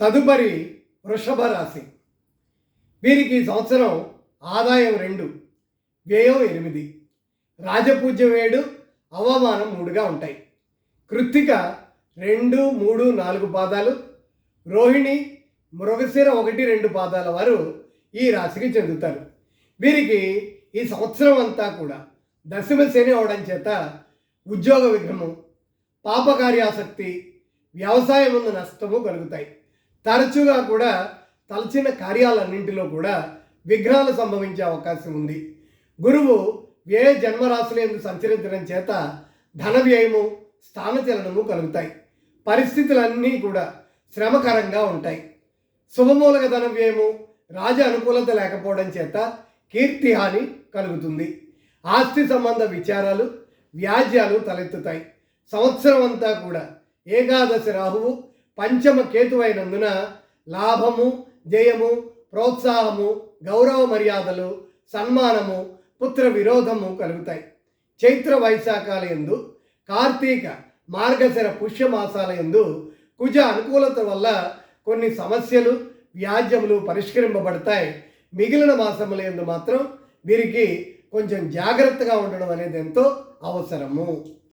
తదుపరి వృషభ రాశి. వీరికి ఈ సంవత్సరం ఆదాయం రెండు వ్యయం ఎనిమిది. రాజపూజ్యం ఏడు అవమానం మూడుగా ఉంటాయి. కృత్తిక రెండు మూడు నాలుగు పాదాలు. రోహిణి మృగశిర ఒకటి రెండు పాదాల వారు ఈ రాశికి చెందుతారు. వీరికి ఈ సంవత్సరం అంతా కూడా దశమ శని అవడం చేత ఉద్యోగ విఘ్నము పాపకార్యాసక్తి వ్యవసాయం ముందు నష్టము కలుగుతాయి. తరచుగా కూడా తలచిన కార్యాలన్నింటిలో కూడా విఘ్నాలు సంభవించే అవకాశం ఉంది. గురువు వ్యయ జన్మరాశులందు సంచరించడం చేత ధన వ్యయము స్థానచలనము కలుగుతాయి. పరిస్థితులన్నీ కూడా శ్రమకరంగా ఉంటాయి. శుభమూలక ధన వ్యయము రాజ అనుకూలత లేకపోవడం చేత కీర్తి హాని కలుగుతుంది. ఆస్తి సంబంధ విచారాలు వ్యాజ్యాలు తలెత్తుతాయి. సంవత్సరం అంతా కూడా ఏకాదశి రాహువు పంచమ కేతువైనందున లాభము జయము ప్రోత్సాహము గౌరవ మర్యాదలు సన్మానము పుత్ర విరోధము కలుగుతాయి. చైత్ర వైశాఖాల ఎందు కార్తీక మార్గశర పుష్యమాసాల ఎందు కుజ అనుకూలత వల్ల కొన్ని సమస్యలు వ్యాజ్యములు పరిష్కరింపబడతాయి. మిగిలిన మాసముల ఎందు మాత్రం వీరికి కొంచెం జాగ్రత్తగా ఉండడం అనేది ఎంతో అవసరము.